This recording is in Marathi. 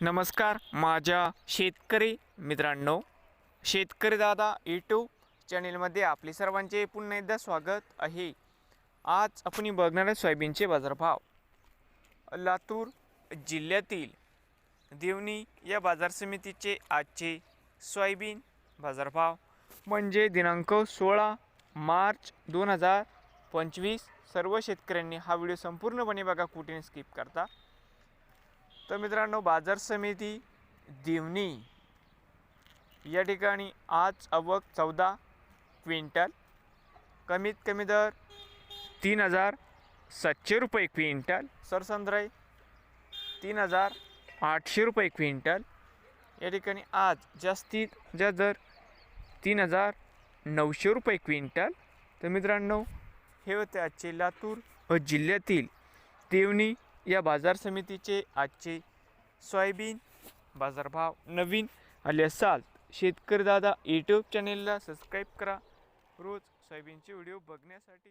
नमस्कार माझ्या शेतकरी मित्रांनो शेतकरी दादा यूट्यूब चॅनेलमध्ये आपले सर्वांचे पुन्हा एकदा स्वागत आहे. आज आपण बघणार आहे सोयाबीनचे बाजारभाव. लातूर जिल्ह्यातील देवणी या बाजार समितीचे आजचे सोयाबीन बाजारभाव म्हणजे दिनांक सोळा मार्च दोन हजार पंचवीस. सर्व शेतकऱ्यांनी हा व्हिडिओ संपूर्णपणे बघा कुठे स्किप करता. तर मित्रांनो बाजार समिती दिवणी या ठिकाणी आज अवक चौदा क्विंटल कमीत कमी दर तीन हजार सातशे रुपये क्विंटल सरसंद्राई तीन हजार आठशे रुपये क्विंटल. या ठिकाणी आज जास्तीत जास्त दर तीन हजार नऊशे रुपये क्विंटल. तर मित्रांनो हे होते आजचे लातूर व जिल्ह्यातील देवणी या बाजार समितीचे आजचे सोयाबीन बाजारभाव नवीन आले असाल शेतकरी दादा यूट्यूब चॅनेलला सबस्क्राईब करा. रोज सोयाबीनचे व्हिडिओ बघण्यासाठी